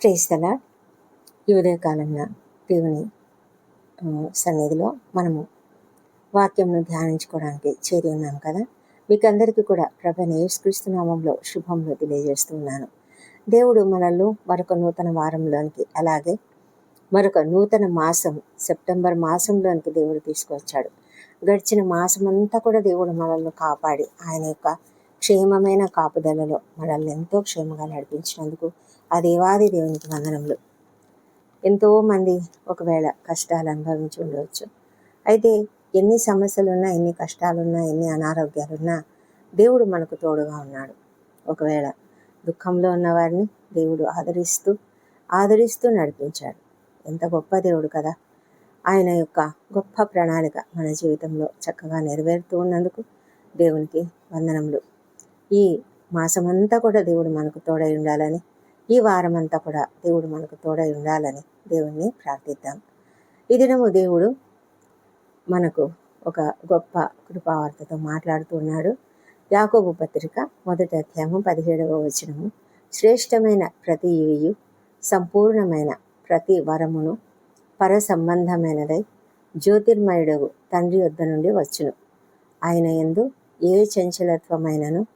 క్రైస్తల ఈ ఉదయకాలంలో దేవుని సన్నిధిలో మనము వాక్యంను ధ్యానించుకోవడానికి చేరి ఉన్నాం కదా? మీకు అందరికీ కూడా ప్రభు యేసుక్రీస్తు నామంలో శుభంలో తెలియజేస్తున్నాను దేవుడు మనల్ని మరొక నూతన వారంలోనికి అలాగే మరొక నూతన మాసం సెప్టెంబర్ మాసంలోనికి దేవుడు తీసుకొచ్చాడు. గడిచిన మాసం అంతా కూడా దేవుడు మనల్ని కాపాడి ఆయన యొక్క క్షేమమైన కాపుదలలో మనల్ని ఎంతో క్షేమంగా నడిపించినందుకు ఆ దేవాది దేవునికి వందనములు. ఎంతోమంది ఒకవేళ కష్టాలు అనుభవించి ఉండవచ్చు. అయితే ఎన్ని సమస్యలున్నా ఎన్ని కష్టాలున్నా ఎన్ని అనారోగ్యాలున్నా దేవుడు మనకు తోడుగా ఉన్నాడు. ఒకవేళ దుఃఖంలో ఉన్నవారిని దేవుడు ఆదరిస్తూ ఆదరిస్తూ నడిపించాడు. ఎంత గొప్ప దేవుడు కదా! ఆయన యొక్క గొప్ప ప్రణాళిక మన జీవితంలో చక్కగా నెరవేరుతూ ఉన్నందుకు దేవునికి వందనములు. ఈ మాసమంతా కూడా దేవుడు మనకు తోడై ఉండాలని ఈ వారమంతా కూడా దేవుడు మనకు తోడై ఉండాలని దేవుణ్ణి ప్రార్థిద్దాం. ఈ దినము దేవుడు మనకు ఒక గొప్ప కృపావార్తతో మాట్లాడుతున్నాడు యాకోబు పత్రిక మొదటి అధ్యాయము పదిహేడవ వచనము. శ్రేష్టమైన ప్రతి ఇవియు సంపూర్ణమైన ప్రతి వరమును పర సంబంధమైనదై జ్యోతిర్మయుడగు తండ్రి వద్ద నుండి వచ్చును. ఆయన ఎందు ఏ చంచలత్వమైనను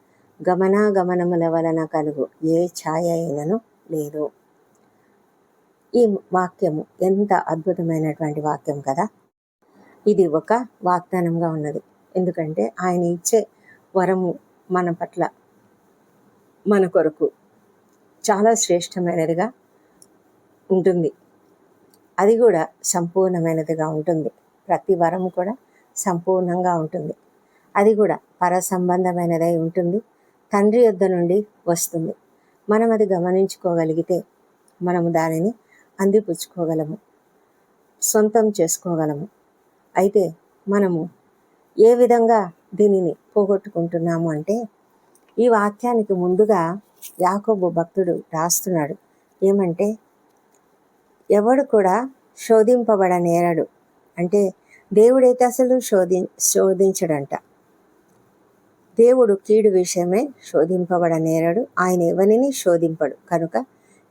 గమనాగమనముల వలన కలుగు. ఏ ఛాయ అయినను లేదు. ఈ వాక్యము ఎంత అద్భుతమైనటువంటి వాక్యం కదా. ఇది ఒక వాగ్దానంగా ఉన్నది. ఎందుకంటే ఆయన ఇచ్చే వరము మన పట్ల మన కొరకు చాలా శ్రేష్టమైనదిగా ఉంటుంది. అది కూడా సంపూర్ణమైనదిగా ఉంటుంది. ప్రతి వరము కూడా సంపూర్ణంగా ఉంటుంది. అది కూడా పర సంబంధమైనదై ఉంటుంది. తండ్రి యొద్ద నుండి వస్తుంది. మనం అది గమనించుకోగలిగితే మనము దానిని అందిపుచ్చుకోగలము. సొంతం చేసుకోగలము. అయితే మనము ఏ విధంగా దీనిని పోగొట్టుకుంటున్నాము అంటే ఈ వాక్యానికి ముందుగా యాకోబు భక్తుడు రాస్తున్నాడు. ఏమంటే ఎవడు కూడా శోధింపబడనేరడు. అంటే దేవుడైతే అసలు శోధి శోధించడంట. దేవుడు కీడు విషయమే శోధింపబడనేరడు ఆయన ఎవరిని శోధింపడు? కనుక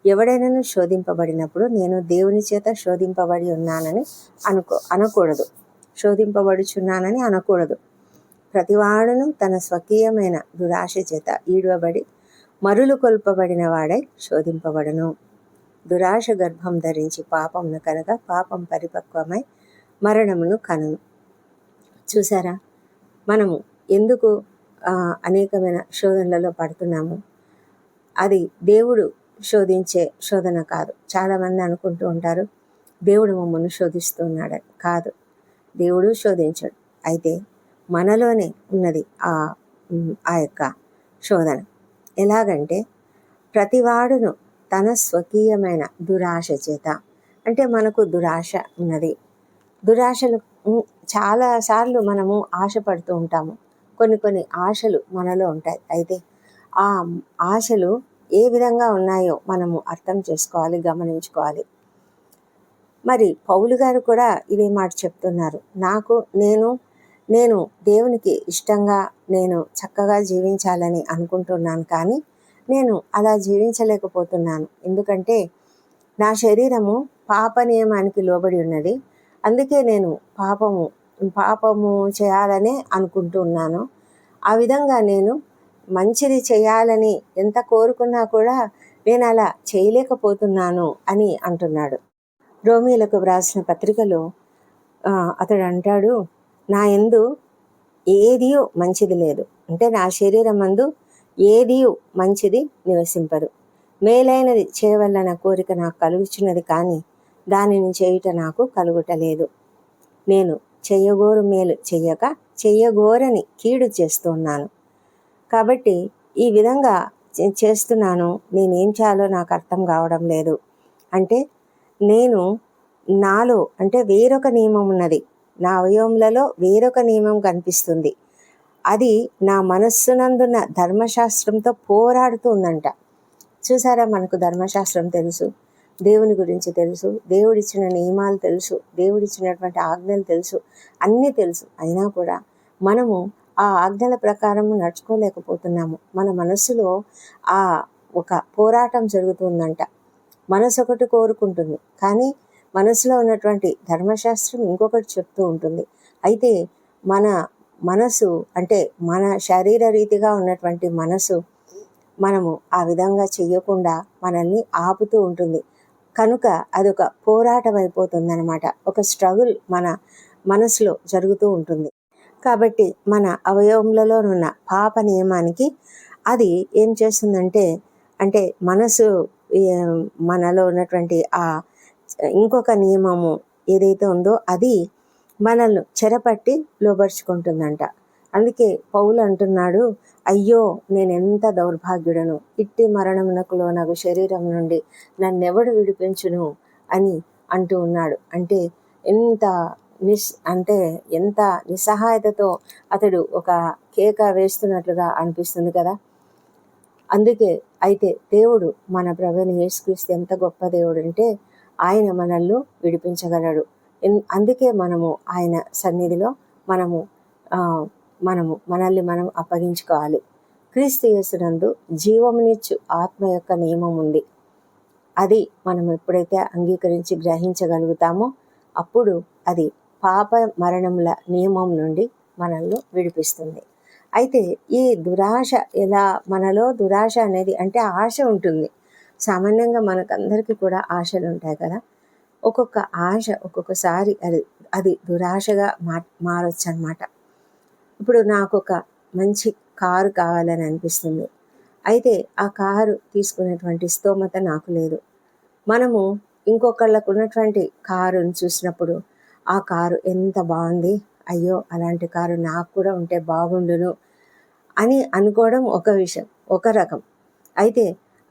ఎవడైనా శోధింపబడినప్పుడు నేను దేవుని చేత శోధింపబడి ఉన్నానని అనుకో అనకూడదు. శోధింపబడుచున్నానని అనకూడదు. ప్రతివాడును తన స్వకీయమైన దురాశ చేత ఈడవబడి మరులు కొల్పబడిన వాడై శోధింపబడను. దురాశ గర్భం ధరించి పాపమును కనుక పాపం పరిపక్వమై మరణమును కనును. చూసారా? మనము ఎందుకు అనేకమైన శోధనలలో పడుతున్నాము. అది దేవుడు శోధించే శోధన కాదు. చాలామంది అనుకుంటూ ఉంటారు దేవుడు మమ్మల్ని శోధిస్తున్నాడు. కాదు దేవుడు శోధించడు. అయితే మనలోనే ఉన్నది ఆ ఆ యొక్క శోధన. ఎలాగంటే ప్రతివాడును తన స్వకీయమైన దురాశ చేత అంటే మనకు దురాశ ఉన్నది. దురాశలు చాలాసార్లు చాలా సార్లు మనము ఆశపడుతూ ఉంటాము. కొన్ని కొన్ని ఆశలు మనలో ఉంటాయి. అయితే ఆ ఆశలు ఏ విధంగా ఉన్నాయో మనము అర్థం చేసుకోవాలి గమనించుకోవాలి. మరి పౌలు గారు కూడా ఇదే మాట చెప్తున్నారు. నాకు నేను నేను దేవునికి ఇష్టంగా నేను చక్కగా జీవించాలని అనుకుంటున్నాను కానీ నేను అలా జీవించలేకపోతున్నాను. ఎందుకంటే నా శరీరము పాప నియమానికి లోబడి ఉన్నది. అందుకే నేను పాపము పాపము చేయాలనే అనుకుంటున్నాను. ఆ విధంగా నేను మంచిది చేయాలని ఎంత కోరుకున్నా కూడా నేను అలా చేయలేకపోతున్నాను అని అంటున్నాడు. రోమిలకు వ్రాసిన పత్రికలో అతడు అంటాడు నా ఎందు ఏదియు మంచిది లేదు. అంటే నా శరీరం మందు ఏదియు మంచిది నివసింపదు. మేలైనది చేయవలన కోరిక నాకు కలుగుచున్నది కానీ దానిని చేయుట నాకు కలుగుటలేదు. నేను చెయ్యగోరు మేలు చెయ్యక చెయ్యగోరని కీడు చేస్తున్నాను. కాబట్టి ఈ విధంగా చేస్తున్నాను. నేనేం చేయాలో నాకు అర్థం కావడం లేదు. అంటే నేను నాలో అంటే వేరొక నియమం ఉన్నది. నా అవయవములలో వేరొక నియమం కనిపిస్తుంది. అది నా మనస్సునందున్న ధర్మశాస్త్రంతో పోరాడుతుందంట చూసారా మనకు ధర్మశాస్త్రం తెలుసు? దేవుని గురించి తెలుసు దేవుడిచ్చిన నియమాలు తెలుసు దేవుడిచ్చినటువంటి ఆజ్ఞలు తెలుసు అన్నీ తెలుసు. అయినా కూడా మనము ఆ ఆజ్ఞల ప్రకారం నడుచుకోలేకపోతున్నాము. మన మనస్సులో ఆ ఒక పోరాటం జరుగుతుందంట. మనసు ఒకటి కోరుకుంటుంది. కానీ మనసులో ఉన్నటువంటి ధర్మశాస్త్రం ఇంకొకటి చెప్తూ ఉంటుంది. అయితే మన మనసు అంటే మన శరీర రీతిగా ఉన్నటువంటి మనసు మనము ఆ విధంగా చెయ్యకుండా మనల్ని ఆపుతూ ఉంటుంది. కనుక అదొక పోరాటం అయిపోతుంది అనమాట ఒక స్ట్రగుల్ మన మనసులో జరుగుతూ ఉంటుంది. కాబట్టి మన అవయవములలో ఉన్న పాప నియమానికి అది ఏం చేస్తుందంటే అంటే మనసు మనలో ఉన్నటువంటి ఆ ఇంకొక నియమము ఏదైతే ఉందో అది మనల్ని చెరపట్టి లోపరుచుకుంటుందంట అందుకే పౌలు అంటున్నాడు అయ్యో నేను ఎంత దౌర్భాగ్యుడను? ఇట్టి మరణమునకు లోనగు శరీరం నుండి నన్నెవడు విడిపించును? అని అంటూ ఉన్నాడు. అంటే ఎంత నిస్ అంటే ఎంత నిస్సహాయతతో అతడు ఒక కేక వేస్తున్నట్లుగా అనిపిస్తుంది కదా. అందుకే అయితే దేవుడు మన ప్రభుని యేసుక్రీస్తు ఎంత గొప్ప దేవుడు అంటే ఆయన మనల్ని విడిపించగలడు. అందుకే మనము ఆయన సన్నిధిలో మనము మనము మనల్ని మనం అప్పగించుకోవాలి. క్రీస్తు యేసునందు జీవమునిచ్చు ఆత్మ యొక్క నియమం ఉంది. అది మనం ఎప్పుడైతే అంగీకరించి గ్రహించగలుగుతామో అప్పుడు అది పాప మరణముల నియమం నుండి మనల్ని విడిపిస్తుంది. అయితే ఈ దురాశ ఎలా మనలో దురాశ అనేది అంటే ఆశ ఉంటుంది. సామాన్యంగా మనకందరికీ కూడా ఆశలు ఉంటాయి కదా. ఒక్కొక్క ఆశ ఒక్కొక్కసారి అది అది దురాశగా మా మారొచ్చు అనమాట ఇప్పుడు నాకు ఒక మంచి కారు కావాలని అనిపిస్తుంది. అయితే ఆ కారు తీసుకునేటువంటి స్తోమత నాకు లేదు. మనము ఇంకొకళ్ళకు ఉన్నటువంటి కారుని చూసినప్పుడు ఆ కారు ఎంత బాగుంది అయ్యో అలాంటి కారు నాకు కూడా ఉంటే బాగుండును అని అనుకోవడం ఒక విషయం ఒక రకం. అయితే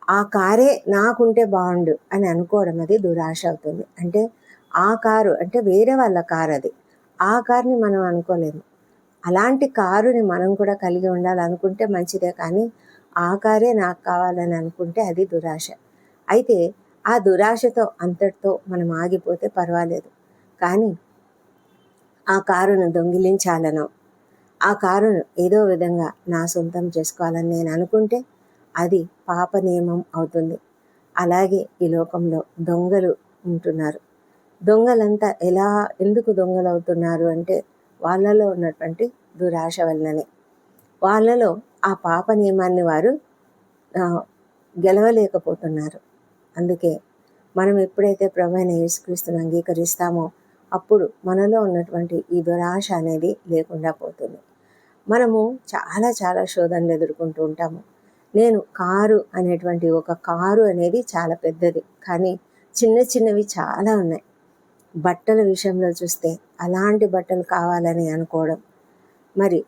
ఆ కారే నాకుంటే బాగుండు అని అనుకోవడం అది దురాశ అవుతుంది. అంటే ఆ కారు అంటే వేరే వాళ్ళ కారు అది. ఆ కార్ని మనం అనుకోలేము అలాంటి కారుని మనం కూడా కలిగి ఉండాలనుకుంటే మంచిదే కానీ ఆ కారే నాకు కావాలని అనుకుంటే అది దురాశ. అయితే ఆ దురాశతో అంతటితో మనం ఆగిపోతే పర్వాలేదు. కానీ ఆ కారును దొంగిలించాలనో ఆ కారును ఏదో విధంగా నా సొంతం చేసుకోవాలని నేను అనుకుంటే అది పాప నియమం అవుతుంది. అలాగే ఈ లోకంలో దొంగలు ఉంటున్నారు. దొంగలంతా ఎలా ఎందుకు దొంగలు అవుతున్నారు అంటే వాళ్ళలో ఉన్నటువంటి దురాశ వలననే వాళ్ళలో ఆ పాప నియమాన్ని వారు గెలవలేకపోతున్నారు. అందుకే మనం ఎప్పుడైతే ప్రభైన యేసుక్రీస్తుని అంగీకరిస్తామో అప్పుడు మనలో ఉన్నటువంటి ఈ దురాశ అనేది లేకుండా పోతుంది. మనము చాలా చాలా శోధనలు ఎదుర్కొంటూ ఉంటాము. నేను కారు అనేటువంటి ఒక కారు అనేది చాలా పెద్దది. కానీ చిన్న చిన్నవి చాలా ఉన్నాయి. బట్టల విషయంలో చూస్తే అలాంటి బట్టలు కావాలని అనుకోవడం. మరి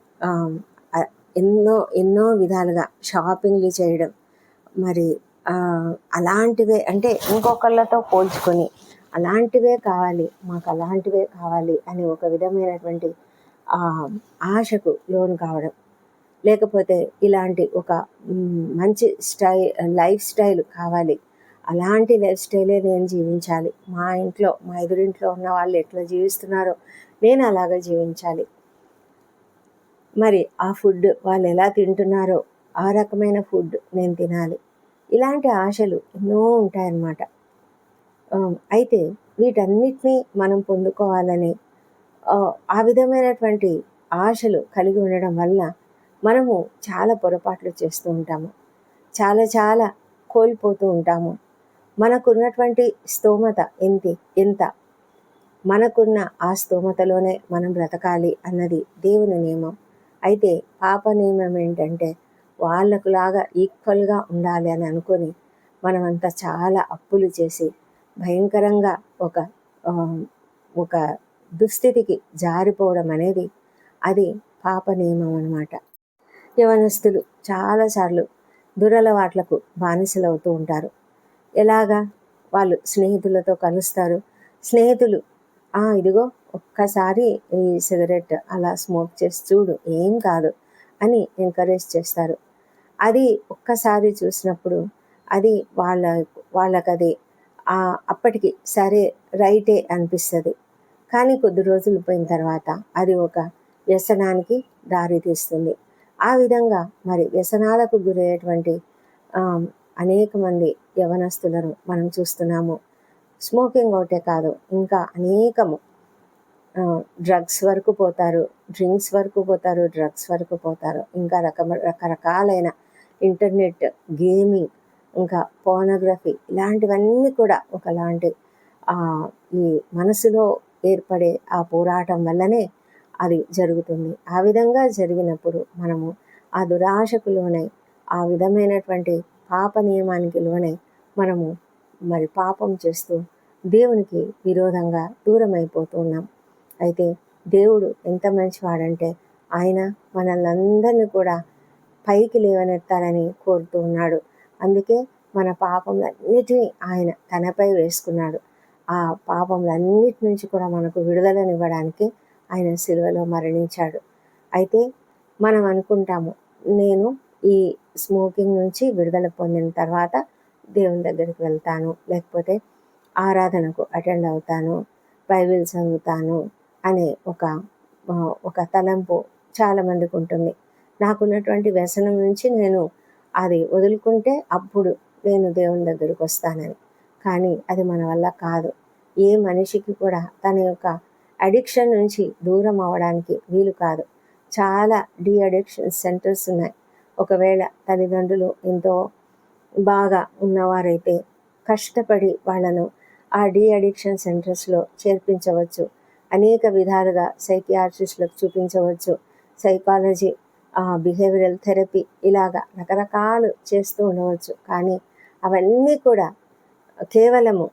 ఎన్నో ఎన్నో విధాలుగా షాపింగ్లు చేయడం. మరి అలాంటివే అంటే ఇంకొకళ్ళతో పోల్చుకొని అలాంటివే కావాలి మాకు అలాంటివే కావాలి అని ఒక విధమైనటువంటి ఆశకు లోను కావడం. లేకపోతే ఇలాంటి ఒక మంచి స్టై లైఫ్ స్టైల్ కావాలి అలాంటి లైఫ్ స్టైలే నేను జీవించాలి. మా ఇంట్లో మా ఎదురింట్లో ఉన్న వాళ్ళు ఎట్లా జీవిస్తున్నారో నేను అలాగ జీవించాలి. మరి ఆ ఫుడ్ వాళ్ళు ఎలా తింటున్నారో ఆ రకమైన ఫుడ్ నేను తినాలి. ఇలాంటి ఆశలు ఎన్నో ఉంటాయన్నమాట. అయితే వీటన్నిటినీ మనం పొందుకోవాలని ఆ విధమైనటువంటి ఆశలు కలిగి ఉండడం వల్ల మనము చాలా పొరపాట్లు చేస్తూ ఉంటాము. చాలా చాలా కోల్పోతూ ఉంటాము. మనకున్నటువంటి స్తోమత ఎంత ఎంత? మనకున్న ఆ స్తోమతలోనే మనం బ్రతకాలి అన్నది దేవుని నియమం. అయితే పాప నియమం ఏంటంటే వాళ్ళకు లాగా ఈక్వల్గా ఉండాలి అని అనుకొని మనమంతా చాలా అప్పులు చేసి భయంకరంగా ఒక ఒక దుస్థితికి జారిపోవడం అనేది అది పాప నియమం అనమాట యవనస్తులు చాలాసార్లు దురలవాట్లకు బానిసలవుతూ ఉంటారు. ఎలాగా వాళ్ళు స్నేహితులతో కలుస్తారు? స్నేహితులు ఇదిగో ఒక్కసారి ఈ సిగరెట్ అలా స్మోక్ చేసి చూడు ఏం కాదు అని ఎంకరేజ్ చేస్తారు. అది ఒక్కసారి చూసినప్పుడు అది వాళ్ళ వాళ్ళకది అప్పటికి సరే రైటే అనిపిస్తుంది. కానీ కొద్ది రోజులు పోయిన తర్వాత అది ఒక వ్యసనానికి దారి తీస్తుంది. ఆ విధంగా మరి వ్యసనాలకు గురయ్యేటువంటి అనేక మంది యవనస్తులను మనం చూస్తున్నాము. స్మోకింగ్ ఒకటే కాదు ఇంకా అనేకము. డ్రగ్స్ వరకు పోతారు డ్రింక్స్ వరకు పోతారు డ్రగ్స్ వరకు పోతారు. ఇంకా రకమ రకరకాలైన ఇంటర్నెట్ గేమింగ్ ఇంకా పోనోగ్రఫీ ఇలాంటివన్నీ కూడా ఒకలాంటి ఈ మనసులో ఏర్పడే ఆ పోరాటం వల్లనే అది జరుగుతుంది. ఆ విధంగా జరిగినప్పుడు మనము ఆ దురాశకులోనై ఆ విధమైనటువంటి పాప నియమానికి లోనై మనము మరి పాపం చేస్తూ దేవునికి విరోధంగా దూరం అయిపోతూ ఉన్నాం. అయితే దేవుడు ఎంత మంచివాడంటే ఆయన మనల్ని అందరినీ కూడా పైకి లేవనెత్తాలని కోరుతూ ఉన్నాడు. అందుకే మన పాపములన్నిటినీ ఆయన తనపై వేసుకున్నాడు. ఆ పాపములన్నిటి నుంచి కూడా మనకు విడుదలనివ్వడానికి ఆయన సిలువలో మరణించాడు. అయితే మనం అనుకుంటాము నేను ఈ స్మోకింగ్ నుంచి విడుదల పొందిన తర్వాత దేవుని దగ్గరికి వెళ్తాను. లేకపోతే ఆరాధనకు అటెండ్ అవుతాను బైబిల్ చదువుతాను అనే ఒక ఒక తలంపు చాలామందికి ఉంటుంది. నాకున్నటువంటి వ్యసనం నుంచి నేను అది వదులుకుంటే అప్పుడు నేను దేవుని దగ్గరికి వస్తానని. కానీ అది మన వల్ల కాదు. ఏ మనిషికి కూడా తన యొక్క అడిక్షన్ నుంచి దూరం అవ్వడానికి వీలు కాదు. చాలా డీ అడిక్షన్ సెంటర్స్ ఉన్నాయి. ఒకవేళ తల్లిదండ్రులు ఎంతో బాగా ఉన్నవారైతే కష్టపడి వాళ్ళను ఆ డీ అడిక్షన్ సెంటర్స్లో చేర్పించవచ్చు. అనేక విధాలుగా సైకియాట్రిస్టులకు చూపించవచ్చు. సైకాలజీ బిహేవియరల్ థెరపీ ఇలాగా రకరకాలు చేస్తూ ఉండవచ్చు. కానీ అవన్నీ కూడా కేవలము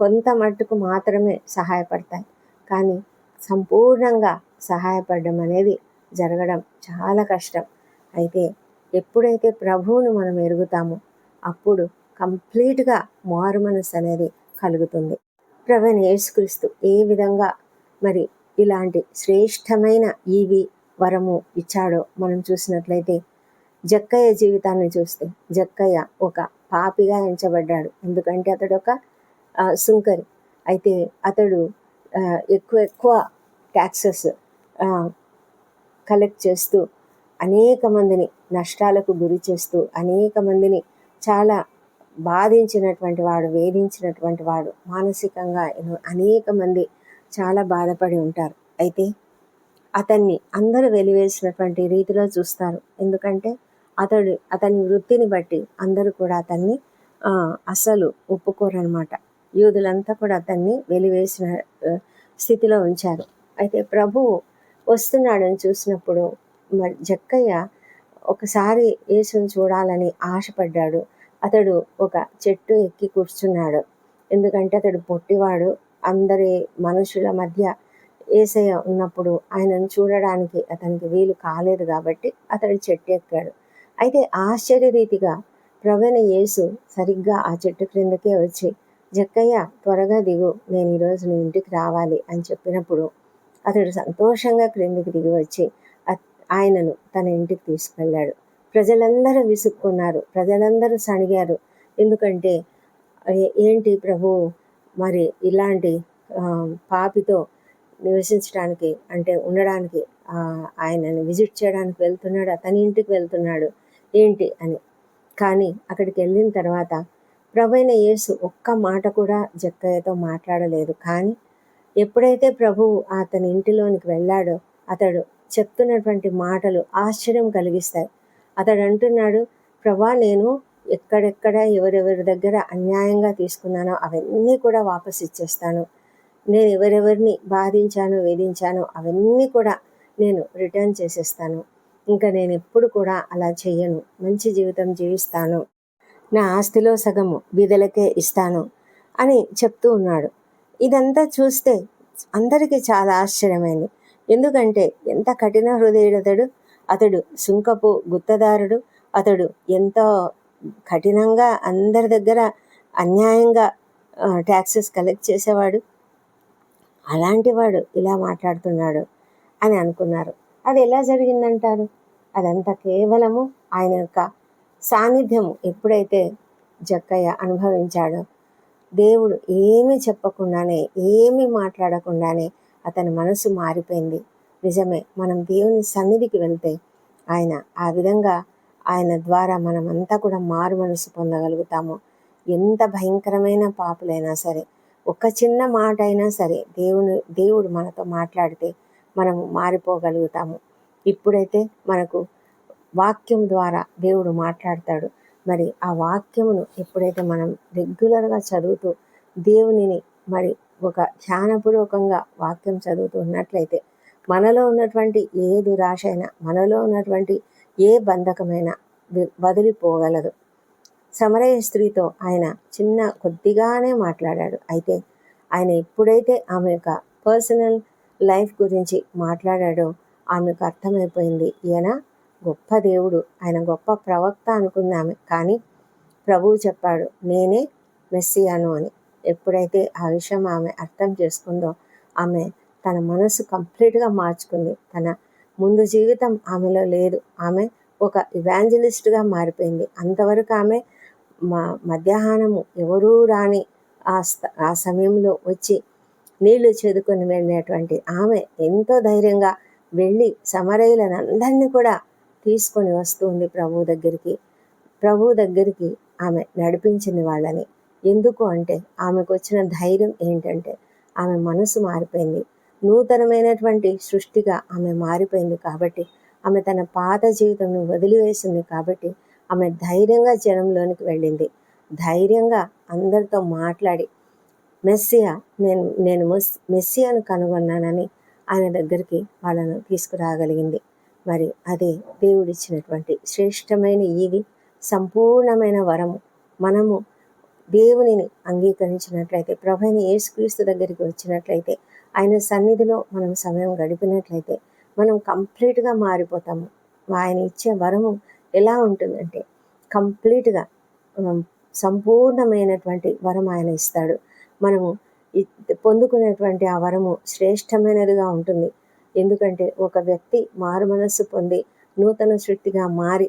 కొంత మట్టుకు మాత్రమే సహాయపడతాయి. కానీ సంపూర్ణంగా సహాయపడడం అనేది జరగడం చాలా కష్టం. అయితే ఎప్పుడైతే ప్రభువును మనం ఎరుగుతామో అప్పుడు కంప్లీట్గా మారు మనసు అనేది కలుగుతుంది. ప్రవణ యేసుక్రీస్తు ఏ విధంగా మరి ఇలాంటి శ్రేష్టమైన ఈవి వరము ఇచ్చాడో మనం చూసినట్లయితే జక్కయ్య జీవితాన్ని చూస్తే జక్కయ్య ఒక పాపిగా ఎంచబడ్డాడు. ఎందుకంటే అతడు ఒక సుంకరి. అయితే అతడు ఎక్కువ ఎక్కువ ట్యాక్సెస్ కలెక్ట్ చేస్తూ అనేక మందిని నష్టాలకు గురి చేస్తూ అనేక మందిని చాలా బాధించినటువంటి వాడు వేధించినటువంటి వాడు మానసికంగా అనేక మంది చాలా బాధపడి ఉంటారు. అయితే అతన్ని అందరూ వెలివేసినటువంటి రీతిలో చూస్తారు. ఎందుకంటే అతడు అతని వృత్తిని బట్టి అందరూ కూడా అతన్ని అసలు ఒప్పుకోరనమాట యూదులంతా కూడా అతన్ని వెలివేసిన స్థితిలో ఉంచారు. అయితే ప్రభువు వస్తున్నాడని చూసినప్పుడు జక్కయ్య ఒకసారి యేసును చూడాలని ఆశపడ్డాడు. అతడు ఒక చెట్టు ఎక్కి కూర్చున్నాడు. ఎందుకంటే అతడు పొట్టివాడు. అందరి మనుషుల మధ్య ఏసయ్య ఉన్నప్పుడు ఆయనను చూడడానికి అతనికి వీలు కాలేదు కాబట్టి అతడు చెట్టు ఎక్కాడు. అయితే ఆశ్చర్యరీతిగా ప్రవణ యేసు సరిగ్గా ఆ చెట్టు క్రిందకే వచ్చి జక్కయ్య త్వరగా దిగు. నేను ఈరోజు నీ ఇంటికి రావాలి అని చెప్పినప్పుడు అతడు సంతోషంగా క్రిందికి దిగి వచ్చి ఆయనను తన ఇంటికి తీసుకెళ్ళాడు. ప్రజలందరూ విసుక్కున్నారు. ప్రజలందరూ సణిగారు. ఎందుకంటే ఏంటి ప్రభు మరి ఇలాంటి పాపితో నివసించడానికి అంటే ఉండడానికి ఆయనను ఆయనని విజిట్ చేయడానికి వెళ్తున్నాడు అతని ఇంటికి వెళ్తున్నాడు. ఏంటి అని. కానీ అక్కడికి వెళ్ళిన తర్వాత ప్రభైన యేసు ఒక్క మాట కూడా జక్కయ్యతో మాట్లాడలేదు. కానీ ఎప్పుడైతే ప్రభువు అతని ఇంటిలోనికి వెళ్ళాడో అతడు చెప్తున్నటువంటి మాటలు ఆశ్చర్యం కలిగిస్తాయి. అతడు అంటున్నాడు ప్రభా నేను ఎక్కడెక్కడ ఎవరెవరి దగ్గర అన్యాయంగా తీసుకున్నానో అవన్నీ కూడా వాపస్ ఇచ్చేస్తాను. నేను ఎవరెవరిని బాధించాను వేధించానో అవన్నీ కూడా నేను రిటర్న్ చేసేస్తాను. ఇంకా నేను ఎప్పుడు కూడా అలా చెయ్యను మంచి జీవితం జీవిస్తాను. నా ఆస్తిలో సగము బీదలకే ఇస్తాను అని చెప్తూ ఉన్నాడు. ఇదంతా చూస్తే అందరికీ చాలా ఆశ్చర్యమైంది. ఎందుకంటే ఎంత కఠిన హృదయుడు అతడు అతడు సుంకపు గుత్తదారుడు అతడు ఎంతో కఠినంగా అందరి దగ్గర అన్యాయంగా ట్యాక్సెస్ కలెక్ట్ చేసేవాడు. అలాంటి వాడు ఇలా మాట్లాడుతున్నాడు అని అనుకున్నారు. అది ఎలా జరిగిందంటారు? అదంతా కేవలము ఆయన యొక్క సాన్నిధ్యము ఎప్పుడైతే జక్కయ్య అనుభవించాడో దేవుడు ఏమీ చెప్పకుండానే ఏమీ మాట్లాడకుండానే అతని మనసు మారిపోయింది. నిజమే మనం దేవుని సన్నిధికి వెళ్తే ఆయన ఆ విధంగా ఆయన ద్వారా మనమంతా కూడా మారు మనసు పొందగలుగుతాము. ఎంత భయంకరమైన పాపులైనా సరే ఒక చిన్న మాట అయినా సరే దేవుని దేవుడు మనతో మాట్లాడితే మనము మారిపోగలుగుతాము. ఇప్పుడైతే మనకు వాక్యం ద్వారా దేవుడు మాట్లాడతాడు. మరి ఆ వాక్యమును ఎప్పుడైతే మనం రెగ్యులర్గా చదువుతూ దేవునిని మరి ఒక ధ్యానపూర్వకంగా వాక్యం చదువుతున్నట్లయితే మనలో ఉన్నటువంటి ఏ దురాశ అయినా మనలో ఉన్నటువంటి ఏ బంధకమైనా వదిలిపోగలదు. సమరయ స్త్రీతో ఆయన చిన్న కొద్దిగానే మాట్లాడాడు. అయితే ఆయన ఎప్పుడైతే ఆమె యొక్క పర్సనల్ లైఫ్ గురించి మాట్లాడాడో ఆమెకు అర్థమైపోయింది ఈయన గొప్ప దేవుడు ఆయన గొప్ప ప్రవక్త అనుకుంది ఆమె కానీ ప్రభువు చెప్పాడు నేనే మెస్సియాను అని. ఎప్పుడైతే ఆ విషయం ఆమె అర్థం చేసుకుందో ఆమె తన మనసు కంప్లీట్గా మార్చుకుంది. తన ముందు జీవితం ఆమెలో లేదు. ఆమె ఒక ఇవాంజలిస్ట్గా మారిపోయింది. అంతవరకు ఆమె మా మధ్యాహ్నము ఎవరూ రాని ఆ ఆ సమయంలో వచ్చి నీళ్ళు చేదుకొని వెళ్ళినటువంటి ఆమె ఎంతో ధైర్యంగా వెళ్ళి సమరయులను అందరినీ కూడా తీసుకొని వస్తుంది ప్రభు దగ్గరికి. ప్రభు దగ్గరికి ఆమె నడిపించింది వాళ్ళని. ఎందుకు అంటే ఆమెకు వచ్చిన ధైర్యం ఏంటంటే ఆమె మనసు మారిపోయింది. నూతనమైనటువంటి సృష్టిగా ఆమె మారిపోయింది కాబట్టి ఆమె తన పాత జీవితం వదిలివేసింది కాబట్టి ఆమె ధైర్యంగా జనంలోనికి వెళ్ళింది. ధైర్యంగా అందరితో మాట్లాడి మెస్సియా నేను నేను మెస్సియాను కనుగొన్నానని ఆయన దగ్గరికి వాళ్ళను తీసుకురాగలిగింది. మరి అదే దేవుడిచ్చినటువంటి శ్రేష్టమైన ఈవి సంపూర్ణమైన వరము. మనము దేవునిని అంగీకరించినట్లయితే ప్రభుని యేసుక్రీస్తు దగ్గరికి వచ్చినట్లయితే ఆయన సన్నిధిలో మనం సమయం గడిపినట్లయితే మనం కంప్లీట్గా మారిపోతాము. ఆయన ఇచ్చే వరము ఎలా ఉంటుందంటే కంప్లీట్గా సంపూర్ణమైనటువంటి వరం ఆయన ఇస్తాడు. మనము పొందుకునేటువంటి ఆ వరము శ్రేష్టమైనదిగా ఉంటుంది. ఎందుకంటే ఒక వ్యక్తి మారు మనస్సు పొంది నూతన సృష్టిగా మారి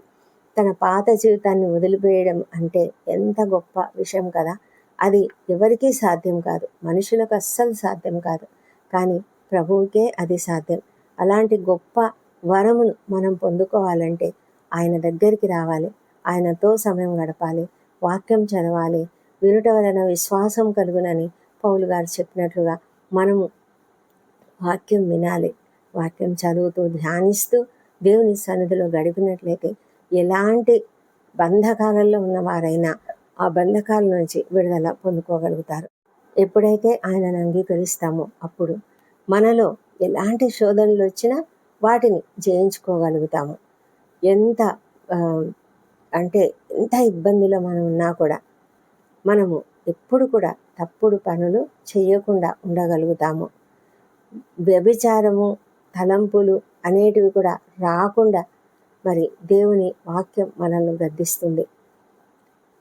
తన పాత జీవితాన్ని వదిలిపేయడం అంటే ఎంత గొప్ప విషయం కదా. అది ఎవరికీ సాధ్యం కాదు. మనుషులకు అస్సలు సాధ్యం కాదు. కానీ ప్రభువుకే అది సాధ్యం. అలాంటి గొప్ప వరమును మనం పొందుకోవాలంటే ఆయన దగ్గరికి రావాలి. ఆయనతో సమయం గడపాలి. వాక్యం చదవాలి. వినుట వలన విశ్వాసం కలుగునని పౌలు గారు చెప్పినట్లుగా మనము వాక్యం వినాలి. వాక్యం చదువుతూ ధ్యానిస్తూ దేవుని సన్నిధిలో గడిపినట్లయితే ఎలాంటి బంధకాలలో ఉన్నవారైనా ఆ బంధకాల నుంచి విడుదల పొందుకోగలుగుతారు. ఎప్పుడైతే ఆయనను అంగీకరిస్తామో అప్పుడు మనలో ఎలాంటి శోధనలు వచ్చినా వాటిని జయించుకోగలుగుతాము. ఎంత అంటే ఎంత ఇబ్బందిలో మనం ఉన్నా కూడా మనము ఎప్పుడు కూడా తప్పుడు పనులు చేయకుండా ఉండగలుగుతాము. వ్యభిచారము తలంపులు అనేటివి కూడా రాకుండా మరి దేవుని వాక్యం మనల్ని గద్దిస్తుంది.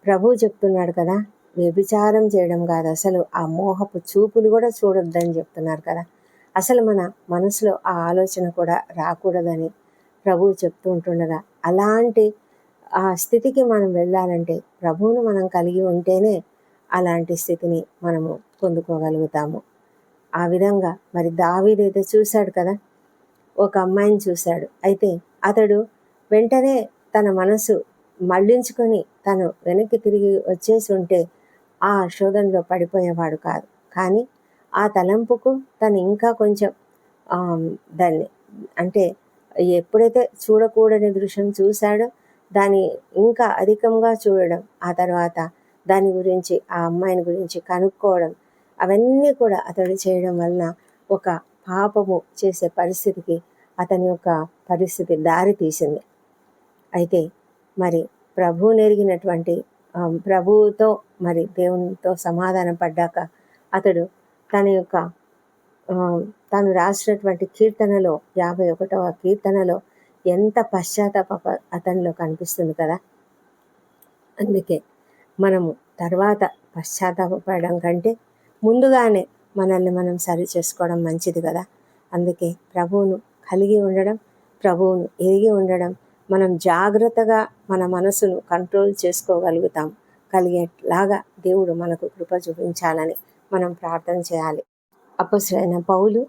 ప్రభు చెప్తున్నాడు కదా వ్యభిచారం చేయడం కాదు. అసలు ఆ మోహపు చూపులు కూడా చూడొద్దని చెప్తున్నారు కదా. అసలు మన మనసులో ఆ ఆలోచన కూడా రాకూడదని ప్రభువు చెప్తూ ఉంటుండగా అలాంటి ఆ స్థితికి మనం వెళ్ళాలంటే ప్రభువును మనం కలిగి ఉంటేనే అలాంటి స్థితిని మనము పొందుకోగలుగుతాము. ఆ విధంగా మరి దావీదైతే చూశాడు కదా ఒక అమ్మాయిని చూశాడు. అయితే అతడు వెంటనే తన మనసు మళ్ళించుకొని తను వెనక్కి తిరిగి వచ్చేసి ఉంటే ఆ శోధనలో పడిపోయేవాడు కాదు. కానీ ఆ తలంపుకు తను ఇంకా కొంచెం దాన్ని అంటే ఎప్పుడైతే చూడకూడని దృశ్యం చూశాడో దాన్ని ఇంకా అధికంగా చూడడం ఆ తర్వాత దాని గురించి ఆ అమ్మాయిని గురించి కనుక్కోవడం అవన్నీ కూడా అతడు చేయడం వలన ఒక పాపము చేసే పరిస్థితికి అతని యొక్క పరిస్థితి దారి తీసింది అయితే మరి ప్రభు నెరిగినటువంటి ప్రభువుతో మరి దేవునితో సమాధానం పడ్డాక అతడు తన యొక్క తను రాసినటువంటి కీర్తనలో యాభై ఒకటవ కీర్తనలో ఎంత పశ్చాత్తాప అతనిలో కనిపిస్తుంది కదా? అందుకే మనము తర్వాత పశ్చాత్తాపడడం కంటే ముందుగానే మనల్ని మనం సరి చేసుకోవడం మంచిది కదా? అందుకే ప్రభువును కలిగి ఉండడం ప్రభువును ఎరిగి ఉండడం మనం జాగ్రత్తగా మన మనసును కంట్రోల్ చేసుకోగలుగుతాం. కలిగేలాగా దేవుడు మనకు కృప చూపించాలని మనం ప్రార్థన చేయాలి. అపసులైన పౌలు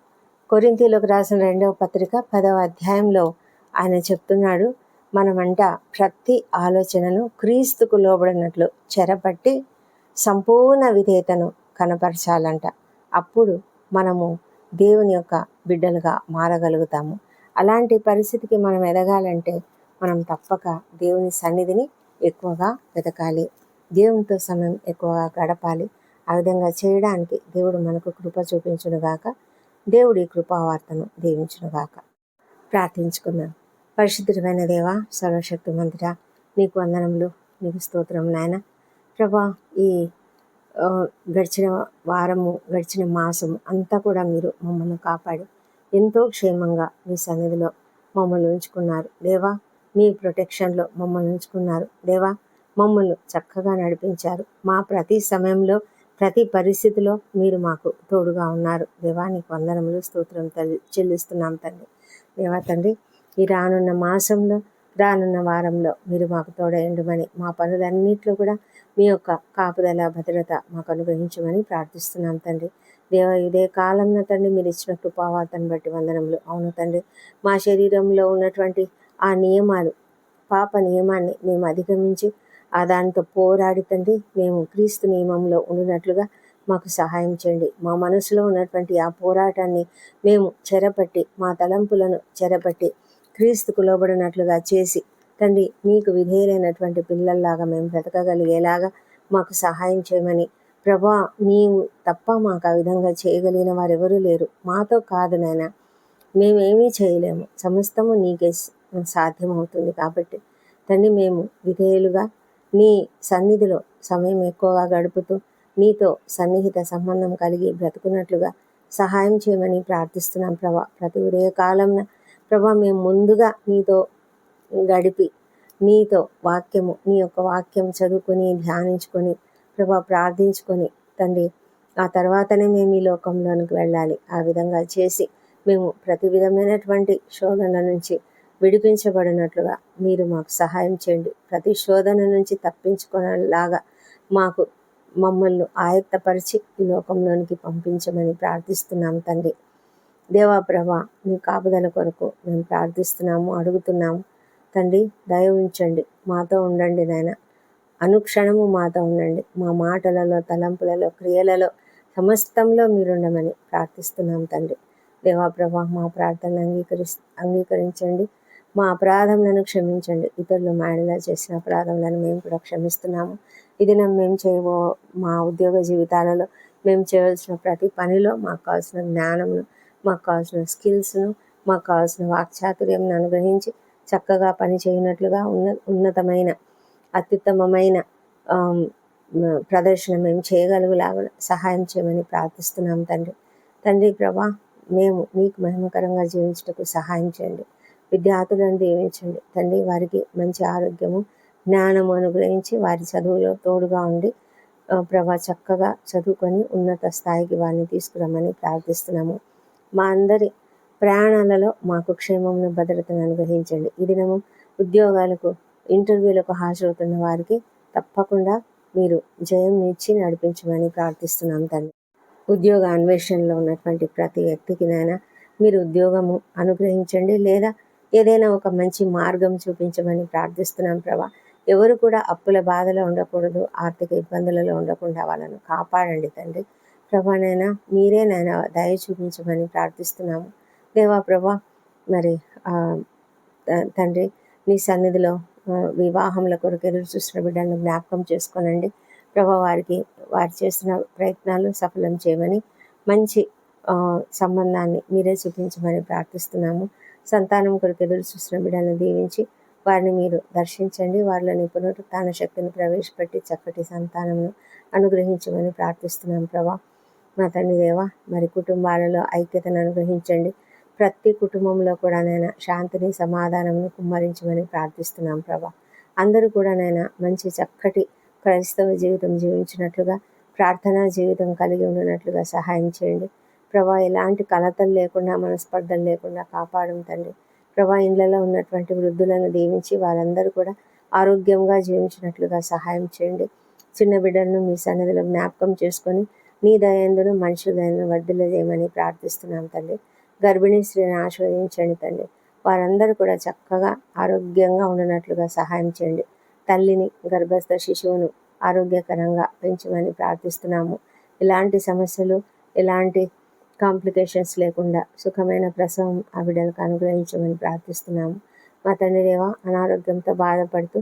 కొరింతీలోకి రాసిన రెండవ పత్రిక పదవ అధ్యాయంలో ఆయన చెప్తున్నాడు మనమంట ప్రతి ఆలోచనను క్రీస్తుకు లోబడినట్లు చెరపట్టి సంపూర్ణ విధేయతను కనపరచాలంట. అప్పుడు మనము దేవుని యొక్క బిడ్డలుగా మారగలుగుతాము. అలాంటి పరిస్థితికి మనం ఎదగాలంటే మనం తప్పక దేవుని సన్నిధిని ఎక్కువగా వెతకాలి. దేవునితో సమయం ఎక్కువగా గడపాలి. ఆ విధంగా చేయడానికి దేవుడు మనకు కృప చూపించునుగాక దేవుడి కృపావార్తను దీవించునుగాక ప్రార్థించుకుందాం. పరిశుద్ధమైన దేవ సర్వశక్తి మంత్ర నీకు వందనములు నీకు స్తోత్రం నాయన. ప్రభా ఈ గడిచిన వారము గడిచిన మాసము అంతా కూడా మీరు మమ్మల్ని కాపాడి ఎంతో క్షేమంగా మీ సన్నిధిలో మమ్మల్ని ఉంచుకున్నారు. దేవా మీ ప్రొటెక్షన్లో మమ్మల్ని ఉంచుకున్నారు. దేవా మమ్మల్ని చక్కగా నడిపించారు. మా ప్రతి సమయంలో ప్రతి పరిస్థితిలో మీరు మాకు తోడుగా ఉన్నారు. దేవానికి వందనములు స్తోత్రం తల్లి చెల్లిస్తున్నాం తండ్రి. దేవా తండ్రి ఈ రానున్న మాసంలో రానున్న వారంలో మీరు మాకు తోడయండమని మా పనులన్నింటిలో కూడా మీ యొక్క కాపుదల భద్రత మాకు అనుగ్రహించమని ప్రార్థిస్తున్నాం తండ్రి. దేవ ఇదే కాలంలో తండ్రి మీరు ఇచ్చిన కృపావార్తను బట్టి వందనములు. అవును తండ్రి మా శరీరంలో ఉన్నటువంటి ఆ నియమాలు పాప నియమాన్ని మేము అధిగమించి ఆ దానితో పోరాడి తండ్రి మేము క్రీస్తు నియమంలో ఉండినట్లుగా మాకు సహాయం చేయండి. మా మనసులో ఉన్నటువంటి ఆ పోరాటాన్ని మేము చెరపట్టి మా తలంపులను చెరపట్టి క్రీస్తుకు లోబడినట్లుగా చేసి తండ్రి నీకు విధేయులైనటువంటి పిల్లల్లాగా మేము బ్రతకగలిగేలాగా మాకు సహాయం చేయమని ప్రభా నీవు తప్ప మాకు ఆ విధంగా చేయగలిగిన వారెవరూ లేరు. మాతో కాదు నాయన మేమేమీ చేయలేము. సమస్తము నీకే సాధ్యమవుతుంది కాబట్టి తండ్రి మేము విధేయులుగా నీ సన్నిధిలో సమయం ఎక్కువగా గడుపుతూ నీతో సన్నిహిత సంబంధం కలిగి బ్రతుకున్నట్లుగా సహాయం చేయమని ప్రార్థిస్తున్నాం ప్రభా. ప్రతి ఉదయ కాలంన ప్రభా మేము ముందుగా నీతో గడిపి నీతో వాక్యము నీ యొక్క వాక్యం చదువుకొని ధ్యానించుకొని ప్రభా ప్రార్థించుకొని తండ్రి ఆ తర్వాతనే మేము ఈ లోకంలోనికి వెళ్ళాలి. ఆ విధంగా చేసి మేము ప్రతి విధమైనటువంటి శోధనల నుంచి విడిపించబడినట్లుగా మీరు మాకు సహాయం చేయండి. ప్రతి శోధన నుంచి తప్పించుకునేలాగా మాకు మమ్మల్ని ఆయత్తపరిచి ఈ లోకంలోనికి పంపించమని ప్రార్థిస్తున్నాం తండ్రి. దేవా ప్రభా మీ కాపుదల కొరకు మేము ప్రార్థిస్తున్నాము అడుగుతున్నాము. తండ్రి దయ ఉంచండి. మాతో ఉండండి నాయన. అనుక్షణము మాతో ఉండండి. మా మాటలలో తలంపులలో క్రియలలో సమస్తంలో మీరుండమని ప్రార్థిస్తున్నాం తండ్రి. దేవాప్రభ మా ప్రార్థనలు అంగీకరి అంగీకరించండి. మా అపరాధములను క్షమించండి. ఇతరులు మాడలా చేసిన అపరాధములను మేము కూడా క్షమిస్తున్నాము. ఇది మేము చేయబో మా ఉద్యోగ జీవితాలలో మేము చేయవలసిన ప్రతి పనిలో మాకు కావాల్సిన జ్ఞానమును మాకు కావాల్సిన స్కిల్స్ను మాకు కావాల్సిన వాక్చాతుర్యం అనుగ్రహించి చక్కగా పని చేయనట్లుగా ఉన్న ఉన్నతమైన అత్యుత్తమమైన ప్రదర్శన మేము చేయగలుగులాగా సహాయం చేయమని ప్రార్థిస్తున్నాం తండ్రి. తండ్రి ప్రభా మేము మీకు మహిమకరంగా జీవించటకు సహాయం చేయండి. విద్యార్థులను దీవించండి తండ్రి వారికి మంచి ఆరోగ్యము జ్ఞానము అనుగ్రహించి వారి చదువులో తోడుగా ఉండి ప్రభా చక్కగా చదువుకొని ఉన్నత స్థాయికి వారిని తీసుకురమ్మని ప్రార్థిస్తున్నాము. మా అందరి ప్రయాణాలలో మాకు క్షేమమును భద్రతను అనుగ్రహించండి. ఈ దినము ఉద్యోగాలకు ఇంటర్వ్యూలకు హాజరవుతున్న వారికి తప్పకుండా మీరు జయం ఇచ్చి నడిపించమని ప్రార్థిస్తున్నాం తండ్రి. ఉద్యోగ అన్వేషణలో ఉన్నటువంటి ప్రతి వ్యక్తికి నైనా మీరు ఉద్యోగము అనుగ్రహించండి లేదా ఏదైనా ఒక మంచి మార్గం చూపించమని ప్రార్థిస్తున్నాం ప్రభా. ఎవరు కూడా అప్పుల బాధలో ఉండకూడదు ఆర్థిక ఇబ్బందులలో ఉండకుండా వాళ్ళను కాపాడండి తండ్రి. ప్రభానైనా మీరేనైనా దయ చూపించమని ప్రార్థిస్తున్నాము. దేవా ప్రభా మరి తండ్రి నీ సన్నిధిలో వివాహంల కొరకు ఎదురు చూసిన బిడ్డలను జ్ఞాపకం చేసుకోనండి. ప్రభా వారికి వారు చేసిన ప్రయత్నాలు సఫలం చేయమని మంచి సంబంధాన్ని మీరే చూపించమని ప్రార్థిస్తున్నాము. సంతానం కొరకు ఎదురు చూసిన బిడ్డలను దీవించి వారిని మీరు దర్శించండి. వారిలోని పునరుత్న శక్తిని ప్రవేశపెట్టి చక్కటి సంతానమును అనుగ్రహించమని ప్రార్థిస్తున్నాం ప్రభా. మా తండ్రి దేవ మరి కుటుంబాలలో ఐక్యతను అనుగ్రహించండి. ప్రతి కుటుంబంలో కూడా నైనా శాంతిని సమాధానమును కుమ్మరించమని ప్రార్థిస్తున్నాం ప్రభా. అందరూ కూడా నైనా మంచి చక్కటి క్రైస్తవ జీవితం జీవించినట్లుగా ప్రార్థనా జీవితం కలిగి ఉన్నట్లుగా సహాయం చేయండి. ప్రభా ఎలాంటి కలతలు లేకుండా మనస్పర్ధలు లేకుండా కాపాడం తండ్రి. ప్రభా ఇండ్లలో ఉన్నటువంటి వృద్ధులను దీవించి వారందరూ కూడా ఆరోగ్యంగా జీవించినట్లుగా సహాయం చేయండి. చిన్న బిడ్డలను మీ సన్నిధిలో జ్ఞాపకం చేసుకొని నీ దయందును మనుషుల దయను వర్ధిల్ల చేయమని ప్రార్థిస్తున్నాం తండ్రి. గర్భిణీ స్త్రీని ఆశీర్వదించండి తండ్రి. వారందరూ కూడా చక్కగా ఆరోగ్యంగా ఉండనట్లుగా సహాయం చేయండి. తల్లిని గర్భస్థ శిశువును ఆరోగ్యకరంగా పెంచమని ప్రార్థిస్తున్నాము. ఇలాంటి సమస్యలు ఎలాంటి కాంప్లికేషన్స్ లేకుండా సుఖమైన ప్రసవం ఆ బిడ్డలకు అనుగ్రహించమని ప్రార్థిస్తున్నాము. మా తండ్రి దేవ అనారోగ్యంతో బాధపడుతూ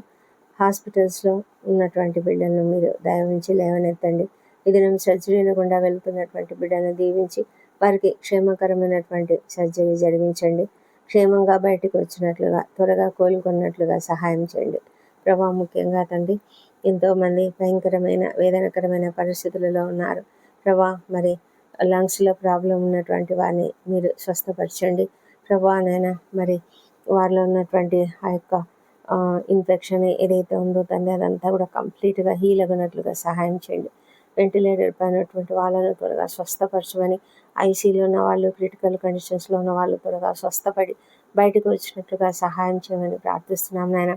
హాస్పిటల్స్లో ఉన్నటువంటి బిడ్డలను మీరు దయవించి లేవనెత్తండి. ఇది నేను సర్జరీల గుండా వెళ్తున్నటువంటి బిడ్డలను దీవించి వారికి క్షేమకరమైనటువంటి సర్జరీ జరిగించండి. క్షేమంగా బయటకు వచ్చినట్లుగా త్వరగా కోలుకున్నట్లుగా సహాయం చేయండి. ప్రభా ముఖ్యంగా తండ్రి ఎంతోమంది భయంకరమైన వేదనకరమైన పరిస్థితులలో ఉన్నారు. ప్రభా మరి లంగ్స్లో ప్రాబ్లం ఉన్నటువంటి వారిని మీరు స్వస్థపరచండి. ప్రభా నైనా మరి వారిలో ఉన్నటువంటి ఆ యొక్క ఇన్ఫెక్షన్ ఏదైతే ఉందో తండ్రి అదంతా కూడా కంప్లీట్గా హీల్ అగినట్లుగా సహాయం చేయండి. వెంటిలేటర్ పైనటువంటి వాళ్ళను త్వరగా స్వస్థపరచమని ఐసీలో ఉన్న వాళ్ళు క్రిటికల్ కండిషన్స్లో ఉన్న వాళ్ళు త్వరగా స్వస్థపడి బయటకు వచ్చినట్లుగా సహాయం చేయమని ప్రార్థిస్తున్నాం నాయన.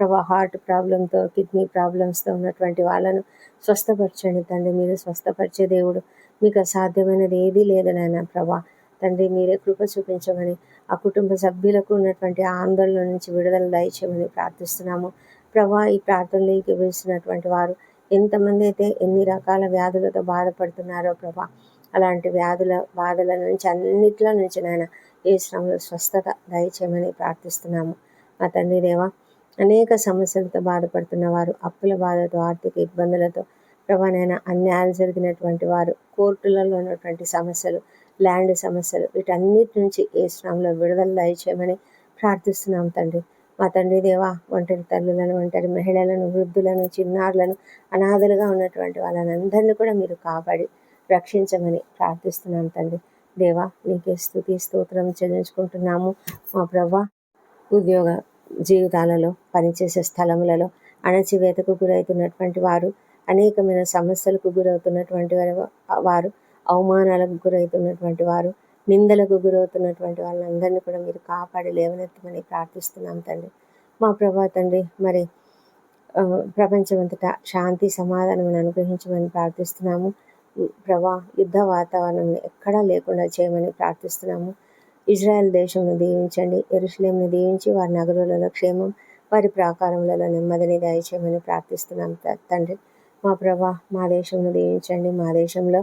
ప్రభా హార్ట్ ప్రాబ్లంతో కిడ్నీ ప్రాబ్లమ్స్తో ఉన్నటువంటి వాళ్ళను స్వస్థపరచండి. తండ్రి మీరు స్వస్థపరిచే దేవుడు మీకు అసాధ్యమైనది ఏదీ లేదు నాయన ప్రభా. తండ్రి మీరే కృప చూపించమని ఆ కుటుంబ సభ్యులకు ఉన్నటువంటి ఆందోళన నుంచి విడుదల దయచేయమని ప్రార్థిస్తున్నాము. ప్రభా ఈ ప్రార్థనలోకి వేసినటువంటి వారు ఎంతమంది అయితే ఎన్ని రకాల వ్యాధులతో బాధపడుతున్నారో ప్రభా అలాంటి వ్యాధుల బాధల నుంచి అన్నిట్ల నుంచి నాయన ఏ శ్రమలో స్వస్థత దయచేయమని ప్రార్థిస్తున్నాము. మా తండ్రి దేవా అనేక సమస్యలతో బాధపడుతున్న వారు అప్పుల బాధతో ఆర్థిక ఇబ్బందులతో ప్రభానైనా అన్యాయాలు జరిగినటువంటి వారు కోర్టులలో ఉన్నటువంటి సమస్యలు ల్యాండ్ సమస్యలు వీటన్నిటి నుంచి ఏ శ్రమంలో విడుదల దయచేయమని ప్రార్థిస్తున్నాం తండ్రి. మా తండ్రి దేవా ఒంటరి తల్లులను ఒంటరి మహిళలను వృద్ధులను చిన్నారులను అనాథలుగా ఉన్నటువంటి వాళ్ళని అందరినీ కూడా మీరు కాపాడి రక్షించమని ప్రార్థిస్తున్నాం తండ్రి. దేవా నీకే స్థుతి స్తోత్రం చెల్లించుకుంటున్నాము. మా ప్రభా ఉద్యోగ జీవితాలలో పనిచేసే స్థలములలో అణచివేతకు గురవుతున్నటువంటి వారు అనేకమైన సమస్యలకు గురవుతున్నటువంటి వారు వారు అవమానాలకు గురవుతున్నటువంటి వారు నిందలకు గురవుతున్నటువంటి వాళ్ళందరినీ కూడా మీరు కాపాడి లేవనెత్తమని ప్రార్థిస్తున్నాం తండ్రి. మా ప్రభా తండ్రి మరి ప్రపంచమంతటా శాంతి సమాధానం అనుగ్రహించమని ప్రార్థిస్తున్నాము. ప్రభా యుద్ధ వాతావరణం ఎక్కడా లేకుండా చేయమని ప్రార్థిస్తున్నాము. ఇజ్రాయెల్ దేశంను దీవించండి ఎరుసలేంను దీవించి వారి నగరులలో క్షేమం వారి ప్రాకారములలో నెమ్మదిని దయచేయమని ప్రార్థిస్తున్నాం తండ్రి. మా ప్రభా మా దేశంను దీవించండి మా దేశంలో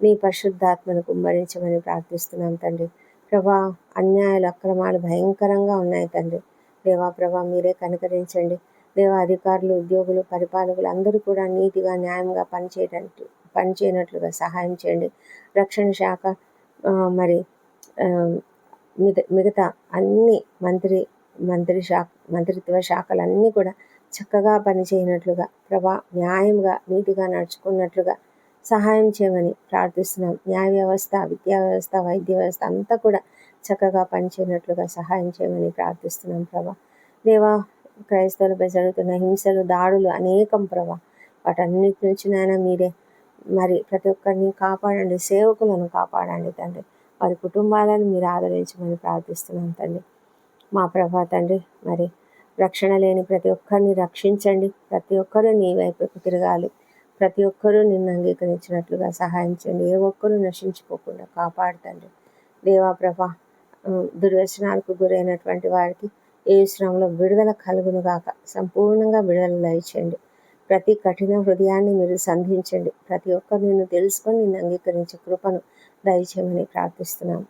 నీ పరిశుద్ధాత్మను కుమ్మరించమని ప్రార్థిస్తున్నాం తండ్రి. ప్రభా అన్యాయాలు అక్రమాలు భయంకరంగా ఉన్నాయి తండ్రి. దేవా ప్రభా మీరే కనుకరించండి. దేవా అధికారులు ఉద్యోగులు పరిపాలకులు అందరూ కూడా నీతిగా న్యాయంగా పనిచేయటట్టు పనిచేయనట్లుగా సహాయం చేయండి. రక్షణ శాఖ మరి మిగతా అన్ని మంత్రి మంత్రి శాఖ మంత్రిత్వ శాఖలన్నీ కూడా చక్కగా పనిచేయనట్లుగా ప్రభా న్యాయంగా నీటిగా నడుచుకున్నట్లుగా సహాయం చేయమని ప్రార్థిస్తున్నాం. న్యాయ వ్యవస్థ విద్యా వ్యవస్థ వైద్య వ్యవస్థ అంతా కూడా చక్కగా పనిచేయనట్లుగా సహాయం చేయమని ప్రార్థిస్తున్నాం ప్రభా. దేవా క్రైస్తవులపై జరుగుతున్న హింసలు దాడులు అనేకం ప్రభా. వాటన్నిటి నుంచి నాయన మీరే మరి ప్రతి ఒక్కరిని కాపాడండి సేవకులను కాపాడండి తండ్రి. వారి కుటుంబాలను మీరు ఆదరించమని ప్రార్థిస్తున్నాం తండ్రి. మా ప్రభా తండ్రి మరి రక్షణ లేని ప్రతి ఒక్కరిని రక్షించండి. ప్రతి ఒక్కరూ నీ వైపుకు తిరగాలి. ప్రతి ఒక్కరూ నిన్ను అంగీకరించినట్లుగా సహాయం చేయండి. ఏ ఒక్కరూ నశించిపోకుండా కాపాడుతండి దేవాప్రభ దుర్వ్యసనాలకు గురైనటువంటి వారికి ఏ శ్రమలో విడుదల కలుగును గాక సంపూర్ణంగా విడుదల దయచేయండి. ప్రతి కఠిన హృదయాన్ని మీరు సంధించండి. ప్రతి ఒక్కరు నిన్ను తెలుసుకొని నిన్ను అంగీకరించే కృపను దయచేయమని ప్రార్థిస్తున్నాం.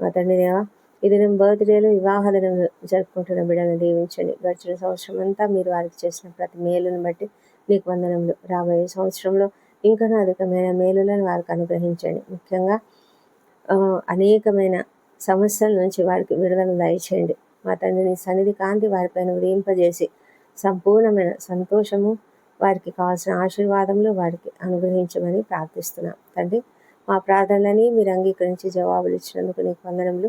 మా తండ్రి దేవా ఇది నేను బర్త్డేలు వివాహ దినం జరుపుకుంటున్న బిడ్డలను దీవించండి. గడిచిన సంవత్సరం అంతా మీరు వారికి చేసిన ప్రతి మేలును బట్టి నీకు వందనములు. రాబోయే సంవత్సరంలో ఇంకా అధికమైన మేలులను వారికి అనుగ్రహించండి. ముఖ్యంగా అనేకమైన సమస్యల నుంచి వారికి విడుదల దయచేయండి. మా తండ్రిని సన్నిధి కాంతి వారిపైన ఉదయింపజేసి సంపూర్ణమైన సంతోషము వారికి కావాల్సిన ఆశీర్వాదములు వారికి అనుగ్రహించమని ప్రార్థిస్తున్నాం. తండ్రి మా ప్రార్థనలని మీరు అంగీకరించి జవాబులు ఇచ్చినందుకు నీకు వందనములు.